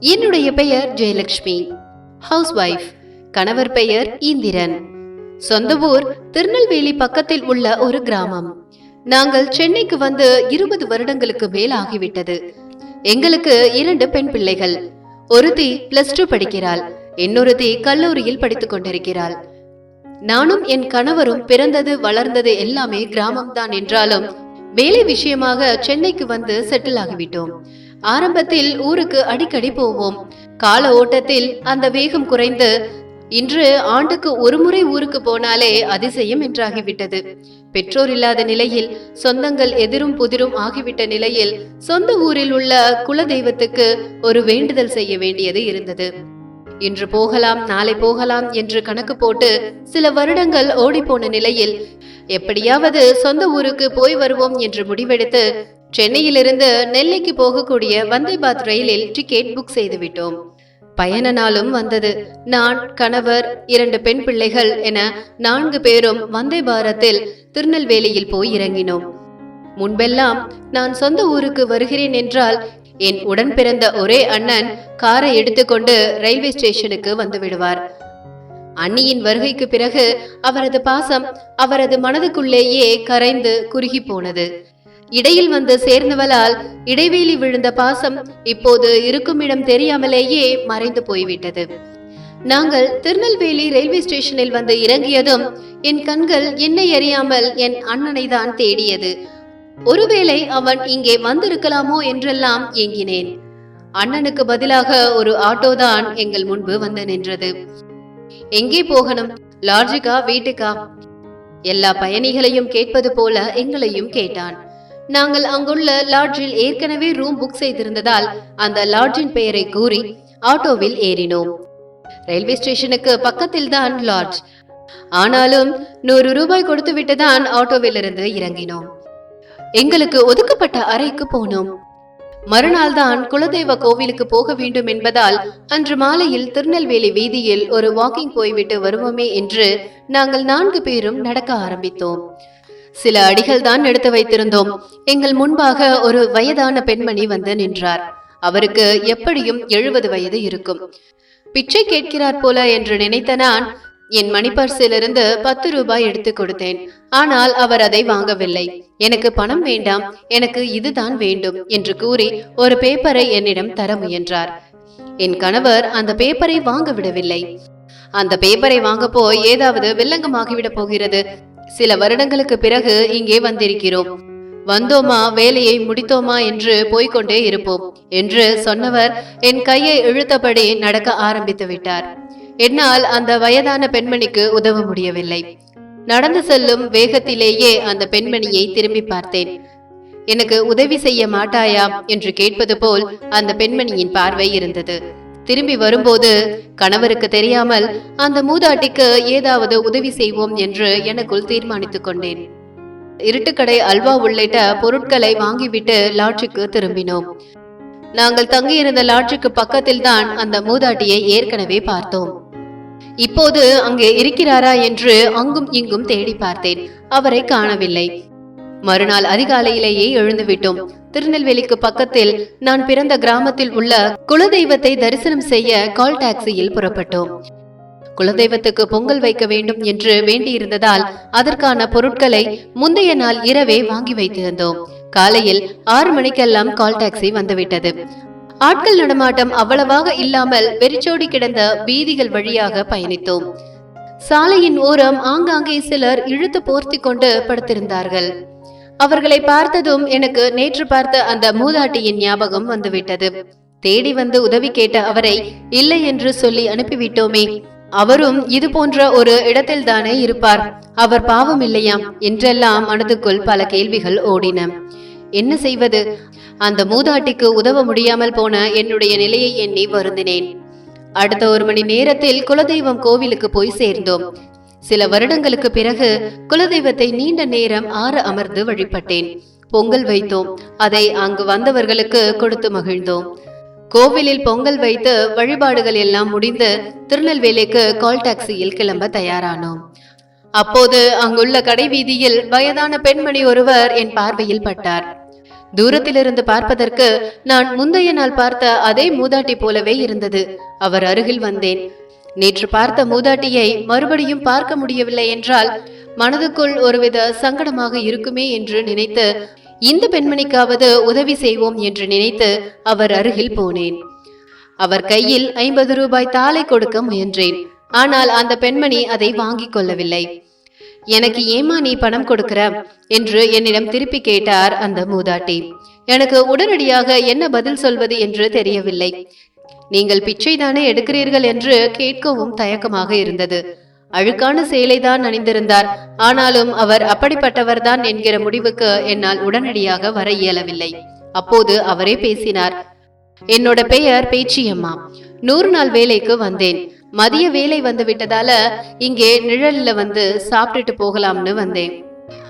என்னுடைய பெயர் Jayalakshmi house wife கணவர் பெயர் இந்திரன். சொந்த ஊர் திருநெல்வேலி பக்கத்தில் உள்ள ஒரு கிராமம். நாங்கள் சென்னைக்கு வந்து இருபது வருடங்களுக்கு மேல் ஆகிவிட்டது. எங்களுக்கு இரண்டு பெண் பிள்ளைகள். ஒருத்தி பிளஸ் டூ படிக்கிறாள். இன்னொருத்தி கல்லூரியில் படித்துக் கொண்டிருக்கிறாள். நானும் என் கணவரும் பிறந்தது வளர்ந்தது எல்லாமே கிராமம்தான் என்றாலும் வேலை விஷயமாக சென்னைக்கு வந்து செட்டில் ஆகிவிட்டோம். ஆரம்பத்தில் ஊருக்கு அடிக்கடி போவோம். கால ஓட்டத்தில் அந்த வேகம் குறைந்து இன்று ஆண்டுக்கு ஒரு முறை ஊருக்கு போனாலே அதிசயம் என்றாகிவிட்டது. பெற்றோர் இல்லாத நிலையில் சொந்தங்கள் எதிரும் புதிரும் ஆகிவிட்ட நிலையில் சொந்த ஊரில் உள்ள குல தெய்வத்துக்கு ஒரு வேண்டுதல் செய்ய வேண்டியது இருந்தது. இன்று போகலாம் நாளை போகலாம் என்று கணக்கு போட்டு சில வருடங்கள் ஓடிப்போன நிலையில் எப்படியாவது சொந்த ஊருக்கு போய் வருவோம் என்று முடிவெடுத்து சென்னையிலிருந்து நெல்லைக்கு போகக்கூடிய வந்தே பாத் ரயிலில் டிக்கெட் புக் செய்துவிட்டோம். பயண நாளும் வந்தது. நான் கணவர் இரண்டு பெண் பிள்ளைகள் என நான்கு பேரும் வந்தே பாரத்தில் திருநெல்வேலியில் போய் இறங்கினோம். முன்பெல்லாம் நான் சொந்த ஊருக்கு வருகிறேன் என்றால் என் உடன் பிறந்த ஒரே அண்ணன் காரை எடுத்துக்கொண்டு ரயில்வே ஸ்டேஷனுக்கு வந்து விடுவார். அண்ணியின் வருகைக்கு பிறகு அவரது பாசம் அவரது மனதுக்குள்ளேயே கரைந்து குறுகி போனது. இடையில் வந்து சேர்ந்தவளால் இடைவேளி விழுந்த பாசம் இப்போது இருக்கும் இடம் தெரியாமலேயே மறைந்து போய்விட்டது. நாங்கள் திருநெல்வேலி ரயில்வே ஸ்டேஷனில் வந்து இறங்கியதும் என் கண்கள் என்னை அறியாமல் என் அண்ணனை தான் தேடியது. ஒருவேளை அவன் இங்கே வந்திருக்கலாமோ என்றெல்லாம் ஏங்கினேன். அண்ணனுக்கு பதிலாக ஒரு ஆட்டோ தான் எங்கள் முன்பு வந்து நின்றது. எங்கே போகணும்? லாட்ஜுக்கா வீட்டுக்கா? எல்லா பயணிகளையும் கேட்பது போல எங்களையும் கேட்டான். நாங்கள் அங்குள்ள லாட்ஜில் ஏற்கனவே ரூம் புக் செய்திருந்ததால் அந்த லாட்ஜின் பெயரை கூறி ஆட்டோவில் ஏறினோம். ரயில்வே ஸ்டேஷனுக்கு பக்கத்தில் தான் லாட்ஜ். ஆனாலும் நூறு ரூபாய் கொடுத்து விட்டுதான் ஆட்டோவில் இருந்து இறங்கினோம். எங்களுக்கு ஒதுக்கப்பட்ட அறைக்கு போனோம். மறுநாள் தான் குலதெய்வ கோவிலுக்கு போக வேண்டும் என்பதால் அன்று மாலையில் திருநெல்வேலி வீதியில் ஒரு வாக்கிங் போய்விட்டு வருவோமே என்று நாங்கள் நான்கு பேரும் நடக்க ஆரம்பித்தோம். சில அடிகள் தான் எடுத்து வைத்திருந்தோம். எங்கள் முன்பாக ஒரு வயதான பெண்மணி வந்து நின்றார். அவருக்கு எப்படியும் எழுபது வயது இருக்கும். பிச்சை கேட்கிறார் போல என்று நினைத்த நான் என் மணிப்பர்சிலிருந்து பத்து ரூபாய் எடுத்து கொடுத்தேன். ஆனால் அவர் அதை வாங்கவில்லை. எனக்கு பணம் வேண்டாம் எனக்கு இதுதான் வேண்டும் என்று கூறி ஒரு பேப்பரை என்னிடம் தர முயன்றார். என் கணவர் அந்த பேப்பரை வாங்க விடவில்லை. அந்த பேப்பரை வாங்க போய் ஏதாவது வில்லங்கமாகிவிட போகிறது. சில வருடங்களுக்கு பிறகு இங்கே வந்திருக்கிறோம். வந்தோமா வேலையை முடித்தோமா என்று போய்க்கொண்டே இருப்போம் என்று சொன்னவர் என் கையை இழுத்தபடி நடக்க ஆரம்பித்து விட்டார். என்னால் அந்த வயதான பெண்மணிக்கு உதவ முடியவில்லை. நடந்து செல்லும் வேகத்திலேயே அந்த பெண்மணியை திரும்பி பார்த்தேன். எனக்கு உதவி செய்ய மாட்டாயா? என்று கேட்பது போல் அந்த பெண்மணியின் பார்வை இருந்தது. திரும்பி வரும்போது கணவருக்கு தெரியாமல் அந்த மூதாட்டிக்கு ஏதாவது உதவி செய்வோம் என்று எனக்குள் தீர்மானித்துக் கொண்டேன். இருட்டுக்கடை அல்வா உள்ளிட்ட பொருட்களை வாங்கிவிட்டு லாட்ஜுக்கு திரும்பினோம். நாங்கள் தங்கியிருந்த லாட்ஜுக்கு பக்கத்தில் தான் அந்த மூதாட்டியை ஏற்கனவே பார்த்தோம். இப்போது அங்கே இருக்கிறாரா என்று அங்கும் இங்கும் தேடி பார்த்தேன். அவரை காணவில்லை. மறுநாள் அதிகாலையிலேயே எழுந்துவிட்டோம். திருநெல்வேலிக்கு பக்கத்தில் நான் பிறந்த கிராமத்தில் உள்ள குலதெய்வத்தை தரிசனம் செய்ய கால் டாக்ஸியில் புறப்பட்டோம். குலதெய்வத்துக்கு பொங்கல் வைக்க வேண்டும் என்று வேண்டியிருந்ததால் அதற்கான பொருட்களை முந்தைய நாள் இரவே வாங்கி வைத்திருந்தோம் காலையில் ஆறு மணிக்கெல்லாம் கால் டாக்ஸி வந்துவிட்டது. ஆட்கள் நடமாட்டம் அவ்வளவாக இல்லாமல் வெறிச்சோடி கிடந்த வீதிகள் வழியாக பயணித்தோம். சாலையின் ஓரம் ஆங்காங்கே சிலர் இழுத்து போர்த்தி கொண்டு படுத்திருந்தார்கள். அவர்களை பார்த்ததும் எனக்கு நேற்று பார்த்த அந்த மூதாட்டியின் ஞாபகம் வந்துவிட்டது. தேடி வந்து உதவி கேட்ட அவரை இல்லை என்று சொல்லி அனுப்பிவிட்டோமே. அவரும் இது போன்ற ஒரு இடத்தில் தானே இருப்பார். அவர் பாவம் இல்லையாம் என்றெல்லாம் மனதுக்குள் பல கேள்விகள் ஓடின. என்ன செய்வது? அந்த மூதாட்டிக்கு உதவ முடியாமல் போன என்னுடைய நிலையை எண்ணி வருந்தினேன். அடுத்த ஒரு மணி நேரத்தில் குலதெய்வம் கோவிலுக்கு போய் சேர்ந்தோம். சில வருடங்களுக்கு பிறகு குலதெய்வத்தை நீண்ட நேரம் ஆற அமர்ந்து வழிபட்டேன். பொங்கல் வைத்தோம். அதை அங்கு வந்தவர்களுக்கு கொடுத்து மகிழ்ந்தோம். கோவிலில் பொங்கல் வைத்து வழிபாடுகள் எல்லாம் முடிந்து திருநெல்வேலிக்கு கால் டாக்ஸியில் கிளம்ப தயாரானோம். அப்போது அங்குள்ள கடை வீதியில் வயதான பெண்மணி ஒருவர் என் பார்வையில் பட்டார். தூரத்திலிருந்து பார்ப்பதற்கு நான் முந்தைய நாள் பார்த்த அதே மூதாட்டி போலவே இருந்தது. அவர் அருகில் வந்தேன். நேற்று பார்த்த மூதாட்டியை மறுபடியும் பார்க்க முடியவில்லை என்றால் மனதுக்குள் ஒருவித சங்கடமாக இருக்குமே என்று நினைத்து இந்த பெண்மணிக்காவது உதவி செய்வோம் என்று நினைத்து அவர் அருகில் போனேன். அவர் கையில் ஐம்பது ரூபாய் தாளை கொடுக்க முயன்றேன். ஆனால் அந்த பெண்மணி அதை வாங்கிக் கொள்ளவில்லை. எனக்கு ஏமா நீ பணம் கொடுக்கிற? என்று என்னிடம் திருப்பி கேட்டார் அந்த மூதாட்டி. எனக்கு உடனடியாக என்ன பதில் சொல்வது என்று தெரியவில்லை. நீங்கள் பிச்சைதானே எடுக்கிறீர்கள் என்று கேட்கவும் தயக்கமாக இருந்தது. அழுக்கான சேலைதான் அணிந்திருந்தார். ஆனாலும் அவர் அப்படிப்பட்டவர்தான் என்கிற முடிவுக்கு என்னால் உடனடியாக வர இயலவில்லை. அப்போது அவரே பேசினார். என்னோட பெயர் பேச்சியம்மா. நூறு நாள் வேலைக்கு வந்தேன். மதிய வேலை வந்து விட்டதால இங்கே நிழல்ல வந்து சாப்பிட்டுட்டு போகலாம்னு வந்தேன்.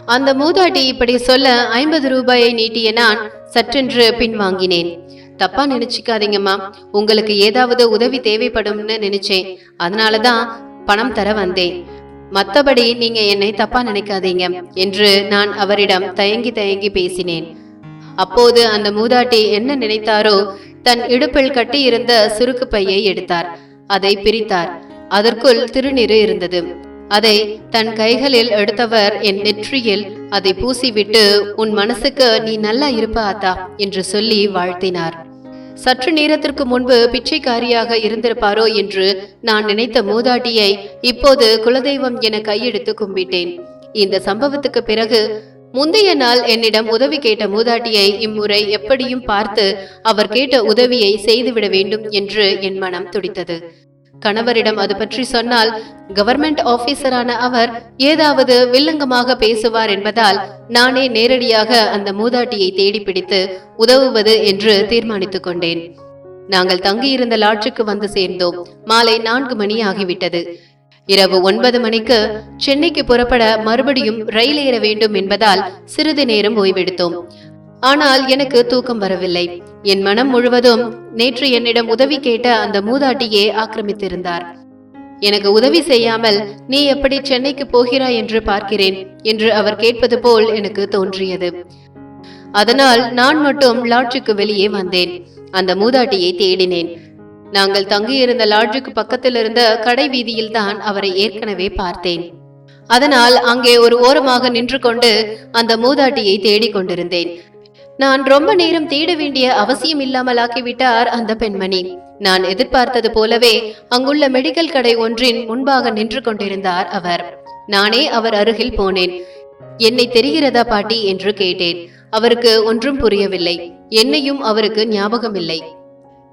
அந்த மூதாட்டி இப்படி சொல்ல ஐம்பது ரூபாயை நீட்டிய நான் சற்றென்று பின்வாங்கினேன். தப்பா நினைச்சுக்காதீங்கம்மா. உங்களுக்கு ஏதாவது உதவி தேவைப்படும்னு நினைச்சேன். அதனாலதான் பணம் தர வந்தேன். மத்தபடி நீங்க என்னை தப்பா நினைக்காதீங்க என்று நான் அவரிடம் தயங்கி தயங்கி பேசினேன். அப்போது அந்த மூதாட்டி என்ன நினைத்தாரோ தன் இடுப்பில் கட்டியிருந்த சுருக்கு பையை எடுத்தார். அதை பிரித்தார். அதற்குள் திருநீறு இருந்தது. அதை தன் கைகளில் எடுத்தவர் என் நெற்றியில் அதை பூசிவிட்டு உன் மனசுக்கு நீ நல்லா இருப்ப ஆத்தா என்று சொல்லி வாழ்த்தினார். சற்று நேரத்திற்கு முன்பு பிச்சைக்காரியாக இருந்திருப்பாரோ என்று நான் நினைத்த மூதாட்டியை இப்போது குலதெய்வம் என கையெடுத்து கும்பிட்டேன். இந்த சம்பவத்துக்கு பிறகு முந்தைய நாள் என்னிடம் உதவி கேட்ட மூதாட்டியை இம்முறை எப்படியும் பார்த்து அவர் கேட்ட உதவியை செய்துவிட வேண்டும் என்று என் மனம் துடித்தது. கணவரிடம் அது பற்றி சொன்னால் கவர்மெண்ட் ஆபீசரான அவர் ஏதாவது வில்லங்கமாக பேசுவார் என்பதால் நானே நேரடியாக அந்த மூதாட்டியை தேடி பிடித்து உதவுவது என்று தீர்மானித்துக் கொண்டேன். நாங்கள் தங்கியிருந்த லாட்ஜுக்கு வந்து சேர்ந்தோம். மாலை நான்கு மணி ஆகிவிட்டது. இரவு ஒன்பது மணிக்கு சென்னைக்கு புறப்பட மறுபடியும் ரயில் ஏற வேண்டும் என்பதால் சிறிது நேரம் ஓய்வெடுத்தோம். ஆனால் எனக்கு தூக்கம் வரவில்லை. என் மனம் முழுவதும் நேற்று என்னிடம் உதவி கேட்ட அந்த மூதாட்டியே ஆக்கிரமித்திருந்தார். எனக்கு உதவி செய்யாமல் நீ எப்படி சென்னைக்கு போகிறாய் என்று பார்க்கிறேன் என்று அவர் கேட்பது போல் எனக்கு தோன்றியது. அதனால் நான் மட்டும் லாட்ஜுக்கு வெளியே வந்தேன். அந்த மூதாட்டியை தேடினேன். நாங்கள் தங்கியிருந்த லாட்ஜுக்கு பக்கத்தில் இருந்த கடை வீதியில் தான் அவரை ஏற்கனவே பார்த்தேன். அதனால் அங்கே ஒரு ஓரமாக நின்று கொண்டு அந்த மூதாட்டியை தேடிக் கொண்டிருந்தேன் நான் ரொம்ப நேரம் தேட வேண்டிய அவசியம் இல்லாமல் ஆக்கிவிட்டார் அந்த பெண்மணி. நான் எதிர்பார்த்தது போலவே அங்குள்ள மெடிக்கல் கடை ஒன்றின் முன்பாக நின்று கொண்டிருந்தார் அவர். நானே அவர் அருகில் போனேன். என்னை தெரிகிறதா பாட்டி? என்று கேட்டேன். அவருக்கு ஒன்றும் புரியவில்லை. என்னையும் அவருக்கு ஞாபகம் இல்லை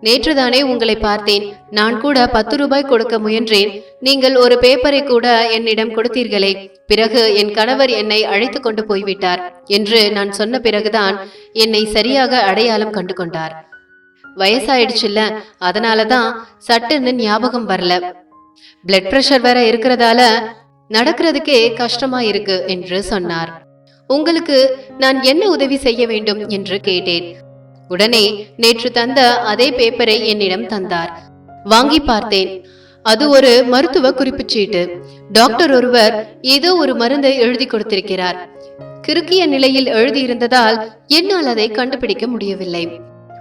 நேற்றுதானே உங்களை பார்த்தேன். நான் கூட பத்து ரூபாய் கொடுக்க முயன்றேன். நீங்கள் ஒரு பேப்பரை கூட என்னிடம் கொடுத்தீர்களே. பிறகு என் கணவர் என்னை அழைத்து கொண்டு போய்விட்டார் என்று நான் சொன்ன பிறகுதான் என்னை சரியாக அடையாளம் கண்டு கொண்டார் வயசாயிடுச்சுல்ல அதனாலதான் சட்டுன்னு ஞாபகம் வரல. பிளட் பிரஷர் வேற இருக்கிறதால நடக்கிறதுக்கே கஷ்டமா இருக்கு என்று சொன்னார். உங்களுக்கு நான் என்ன உதவி செய்ய வேண்டும் என்று கேட்டேன். உடனே நேற்று தந்த அதே பேப்பரை என்னிடம் தந்தார். வாங்கி பார்த்தேன். அது ஒரு மருத்துவ குறிப்புச் சீட்டு டாக்டர் ஒருவர் ஏதோ ஒரு மருந்தை எழுதி கொடுத்திருக்கிறார். கிறுக்கிய நிலையில் எழுதியிருந்ததால் என்னால் அதை கண்டுபிடிக்க முடியவில்லை.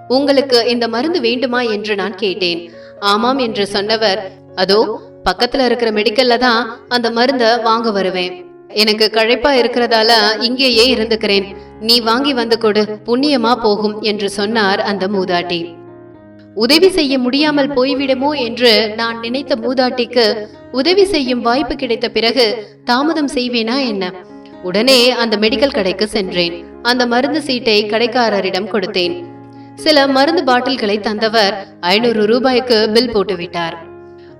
உங்களுக்கு இந்த மருந்து வேண்டுமா என்று நான் கேட்டேன். ஆமாம் என்று சொன்னவர் அதோ பக்கத்துல இருக்கிற மெடிக்கல்ல தான் அந்த மருந்த வாங்க வருவேன். எனக்கு கழைப்பா இருக்கிறதால இங்கேயே இருந்துக்கிறேன். நீ வாங்கி வந்து கொடு புண்ணியமா போகும் என்று சொன்னார் அந்த மூதாட்டி. உதவி செய்ய முடியாமல் போய்விடுமோ என்று நான் நினைத்த மூதாட்டிக்கு உதவி செய்யும் வாய்ப்பு கிடைத்த பிறகு தாமதம் செய்வேனா என்ன? உடனே அந்த மெடிக்கல் கடைக்கு சென்றேன். அந்த மருந்து சீட்டை கடைக்காரரிடம் கொடுத்தேன். சில மருந்து பாட்டில்களை தந்தவர் ஐநூறு ரூபாய்க்கு பில் போட்டுவிட்டார்.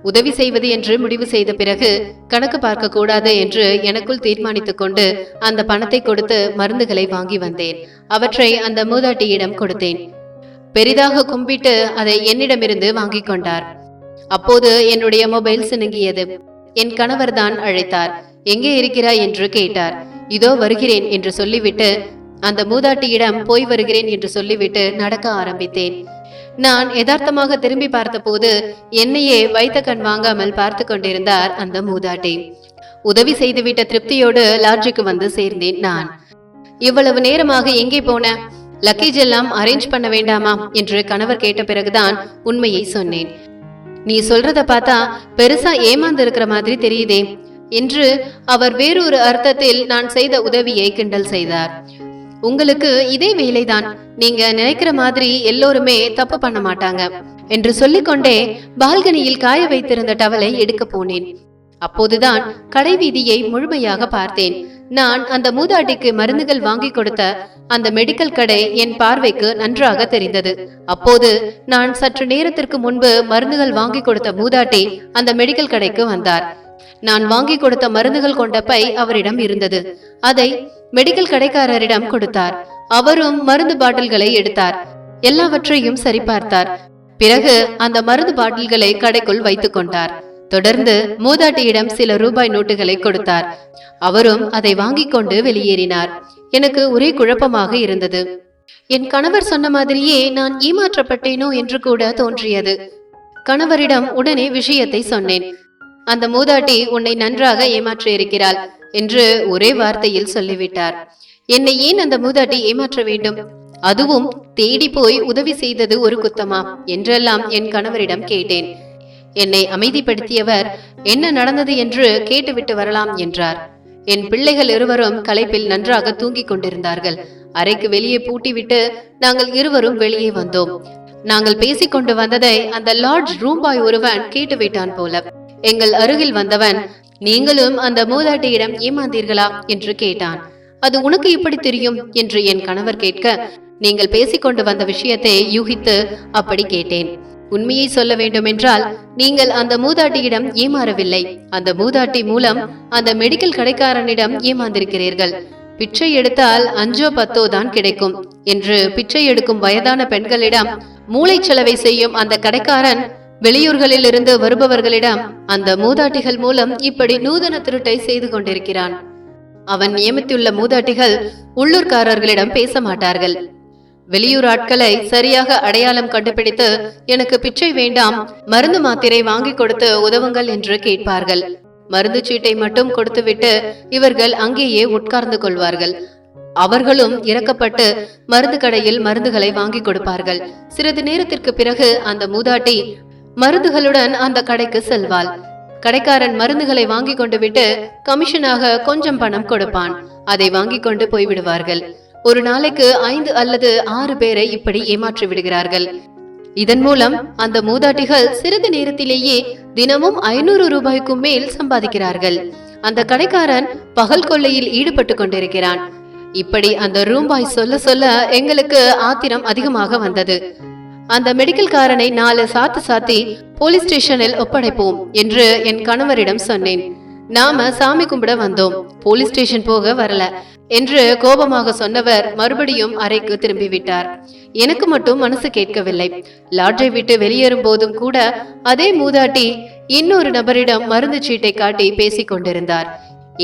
உதவி செய்வது என்று முடிவு செய்த பிறகு கணக்கு பார்க்க கூடாது என்று எனக்குள் தீர்மானித்துக் கொண்டு அந்த பணத்தை கொடுத்து மருந்துகளை வாங்கி வந்தேன். அவற்றை அந்த மூதாட்டியிடம் கொடுத்தேன். பெரிதாக கும்பிட்டு அதை என்னிடமிருந்து வாங்கிக் கொண்டார். அப்போது என்னுடைய மொபைல் சினுங்கியது. என் கணவர் தான் அழைத்தார். எங்கே இருக்கிறாய்? என்று கேட்டார். இதோ வருகிறேன் என்று சொல்லிவிட்டு அந்த மூதாட்டியிடம் போய் வருகிறேன் என்று சொல்லிவிட்டு நடக்க ஆரம்பித்தேன். நான் யதார்த்தமாக திரும்பி பார்த்தபோது என்னையே வைத்த கண் வாங்காமல் பார்த்து கொண்டிருந்தார் அந்த மூதாட்டி. உதவி செய்துவிட்ட திருப்தியோடு லாட்ஜுக்கு வந்து சேர்ந்தேன் நான். இவ்வளவு நேரமாக எங்கே போன? லக்கேஜ் எல்லாம் அரேஞ்ச் பண்ண வேண்டாமா? என்று கணவர் கேட்ட பிறகுதான் உண்மையை சொன்னேன். நீ சொல்றத பார்த்தா பெருசா ஏமாந்து இருக்கிற மாதிரி தெரியுதே என்று அவர் வேறொரு அர்த்தத்தில் நான் செய்த உதவியை கிண்டல் செய்தார். உங்களுக்கு இதே வேலைதான். நீங்க நினைக்கிற மாதிரி எல்லோருமே தப்பு பண்ண மாட்டாங்க. என்று சொல்லிக்கொண்டே பால்கனியில் காய வைத்திருந்த டவலை எடுக்க போனேன். அப்போதுதான் கடை வீதியை முழுமையாக பார்த்தேன். நான் அந்த மூதாட்டிக்கு மருந்துகள் வாங்கி கொடுத்த அந்த மெடிக்கல் கடை என் பார்வைக்கு நன்றாக தெரிந்தது. அப்போது நான் சற்று நேரத்திற்கு முன்பு மருந்துகள் வாங்கி கொடுத்த மூதாட்டி அந்த மெடிக்கல் கடைக்கு வந்தார். நான் வாங்கி கொடுத்த மருந்துகள் கொண்ட பை அவரிடம் இருந்தது. அதை மெடிக்கல் கடைக்காரரிடம் கொடுத்தார். அவரும் மருந்து பாட்டில்களை எடுத்தார். எல்லாவற்றையும் சரிபார்த்தார். பிறகு அந்த மருந்து பாட்டில்களை கடைக்குள் வைத்துக் கொண்டார். தொடர்ந்து மூதாட்டியிடம் சில ரூபாய் நோட்டுகளை கொடுத்தார். அவரும் அதை வாங்கிக் கொண்டு வெளியேறினார். எனக்கு ஒரே குழப்பமாக இருந்தது. என் கணவர் சொன்ன மாதிரியே நான் ஏமாற்றப்பட்டேனோ என்று கூட தோன்றியது. கணவரிடம் உடனே விஷயத்தை சொன்னேன். அந்த மூதாட்டி உன்னை நன்றாக ஏமாற்றி இருக்கிறாள் என்று ஒரே வார்த்தையில் சொல்லிவிட்டார். என்னை ஏன் அந்த மூதாட்டி ஏமாற்ற வேண்டும்? அதுவும் தேடி போய் உதவி செய்தது ஒரு குத்தமா? என்றெல்லாம் என் கணவரிடம் கேட்டேன். என்னை அமைதிப்படுத்தியவர் என்ன நடந்தது என்று கேட்டுவிட்டு வரலாம் என்றார். என் பிள்ளைகள் இருவரும் களைப்பில் நன்றாக தூங்கிக் கொண்டிருந்தார்கள். அறைக்கு வெளியே பூட்டிவிட்டு நாங்கள் இருவரும் வெளியே வந்தோம். நாங்கள் பேசிக் கொண்டு வந்ததை அந்த லார்ஜ் ரூம்பாய் ஒருவன் கேட்டுவிட்டான் போல. எங்கள் அருகில் வந்தவன் நீங்களும் அந்த மூதாட்டியிடம் ஏமாந்தீர்களா? என்று கேட்டான். அது உனக்கு எப்படி தெரியும்? என்று என் கணவர் கேட்க நீங்கள் பேசிக்கொண்டு வந்த விஷயத்தை யூகித்து அப்படி கேட்டேன். உண்மையை சொல்ல வேண்டுமென்றால் நீங்கள் அந்த மூதாட்டியிடம் ஏமாறவில்லை. அந்த மூதாட்டி மூலம் அந்த மெடிக்கல் கடைக்காரனிடம் ஏமாந்திருக்கிறீர்கள். பிச்சை எடுத்தால் அஞ்சோ பத்தோ தான் கிடைக்கும் என்று பிச்சை எடுக்கும் வயதான பெண்களிடம் மூளைச்சலவை செய்யும் அந்த கடைக்காரன் வெளியூர்களில் இருந்து வருபவர்களிடம் அந்த மூதாட்டிகள் மூலம் இப்படி நூதன திருட்டை செய்து கொண்டிருக்கிறான். அவன் நியமித்துள்ள மூதாட்டிகள் உள்ளூர்காரர்களிடம் பேச மாட்டார்கள். வெளியூர் ஆட்களை சரியாக அடையாளம் கண்டுபிடித்து எனக்கு பிச்சை வேண்டாம் மருந்து மாத்திரை வாங்கி கொடுத்து உதவுங்கள் என்று கேட்பார்கள். மருந்து சீட்டை மட்டும் கொடுத்துவிட்டு இவர்கள் அங்கேயே உட்கார்ந்து கொள்வார்கள். அவர்களும் இறக்கப்பட்டு மருந்து கடையில் மருந்துகளை வாங்கி கொடுப்பார்கள். சிறிது நேரத்திற்கு பிறகு அந்த மூதாட்டி மருந்துகளுடன் அந்த கடைக்கு செல்வாள். கடைக்காரன் மருந்துகளை வாங்கி கொண்டு விட்டு கமிஷனாக கொஞ்சம் பணம் கொடுப்பான். அதை வாங்கி கொண்டு போய்விடுவார்கள் ஒரு நாளைக்கு ஐந்து அல்லது ஆறு பேரை இப்படி ஏமாற்றி விடுகிறார்கள். இதன் மூலம் அந்த மூதாட்டிகள் சிறிது நேரத்திலேயே தினமும் ஐநூறு ரூபாய்க்கும் மேல் சம்பாதிக்கிறார்கள். அந்த கடைக்காரன் பகல் கொள்ளையில் ஈடுபட்டு கொண்டிருக்கிறான். இப்படி அந்த ரூபாய் சொல்ல சொல்ல எங்களுக்கு ஆத்திரம் அதிகமாக வந்தது. அந்த மெடிக்கல் காரனை நாலு சாத்து சாத்தி போலீஸ் ஸ்டேஷனில் ஒப்படைப்போம் என்று என் கணவரிடம் சொன்னேன். நாம சாமி கும்பிட வந்தோம். போலீஸ் ஸ்டேஷன் போக வரல என்று கோபமாக சொன்னவர் மறுபடியும் அறைக்கு திரும்பி விட்டார் எனக்கு மட்டும் மனசு கேட்கவில்லை. லாட்ஜை விட்டு வெளியேறும் போதும் கூட அதே மூதாட்டி இன்னொரு நபரிடம் மருந்து சீட்டை காட்டி பேசிக் கொண்டிருந்தார்.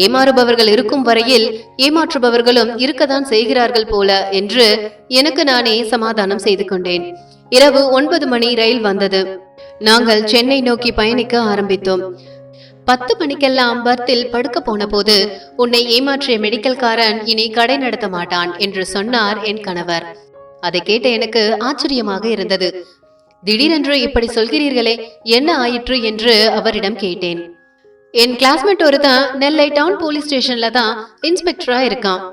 ஏமாறுபவர்கள் இருக்கும் வரையில் ஏமாற்றுபவர்களும் இருக்கத்தான் செய்கிறார்கள் போல என்று எனக்கு நானே சமாதானம் செய்து கொண்டேன். இரவு ஒன்பது மணி ரயில் வந்தது. நாங்கள் சென்னை நோக்கி பயணிக்க ஆரம்பித்தோம். பத்து மணிக்கெல்லாம் பர்த்தில் படுக்க போன போது உன்னை ஏமாற்றிய மெடிக்கல்காரன் இனி கடை நடத்த மாட்டான் என்று சொன்னார் என் கணவர். அதை கேட்ட எனக்கு ஆச்சரியமாக இருந்தது. திடீரென்று இப்படி சொல்கிறீர்களே என்ன ஆயிற்று? என்று அவரிடம் கேட்டேன். என் கிளாஸ்மேட் ஒருத்தன் நெல்லை டவுன் போலீஸ் ஸ்டேஷன்ல தான் இன்ஸ்பெக்டரா இருக்கான்.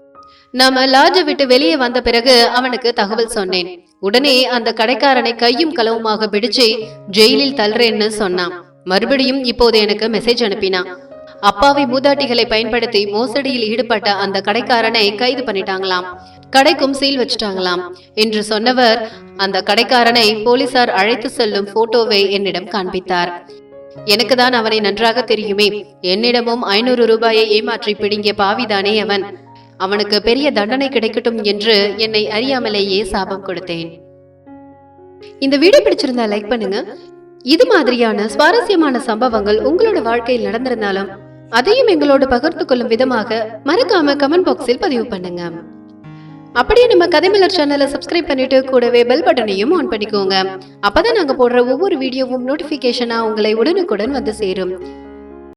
நாம லாட்ஜை விட்டு வெளியே வந்த பிறகு அவனுக்கு தகவல் சொன்னேன். உடனே அந்த கடைக்காரனை கையும் களவுமாக பிடிச்சு ஜெயிலில் தள்ளுறேன்னு சொன்னான். மறுபடியும் இப்போது எனக்கு மெசேஜ் அனுப்பினான். அப்பாவி மூதாட்டிகளை பயன்படுத்தி மோசடியில் ஈடுபட்ட அந்த கடைக்காரனை கைது பண்ணிட்டாங்களாம். கடைக்கும் சீல் வச்சுட்டாங்களாம் என்று சொன்னவர் அந்த கடைக்காரனை போலீசார் அழைத்து செல்லும் போட்டோவை என்னிடம் காண்பித்தார். எனக்கு தான் அவனை நன்றாக தெரியுமே. என்னிடமும் ஐநூறு ரூபாயை ஏமாற்றி பிடுங்கிய பாவிதானே அவன். அவனுக்கு பெரிய தண்டனை கிடைக்கட்டும் என்று என்னை அறியாமலேயே சாபம் கொடுத்தேன். இந்த வீடியோ பிடிச்சிருந்தா லைக் பண்ணுங்க. இது மாதிரியான சுவாரஸ்யமான சம்பவங்கள் உங்களோட வாழ்க்கையில் நடந்திருந்தாலும் அதையும் எங்களோடு பகிர்ந்து கொள்ளும் விதமாக மறக்காம கமெண்ட் பாக்ஸில் பதிவு பண்ணுங்க. அப்படியே நம்ம கதைமலர் சேனலை சப்ஸ்கிரைப் பண்ணிட்டு கூடவே பெல் பட்டனையும் ஆன் பண்ணிக்கோங்க. அப்பதான் நாங்க போடுற ஒவ்வொரு வீடியோவும் நோட்டிபிகேஷனா உங்களை உடனுக்குடன் வந்து சேரும்.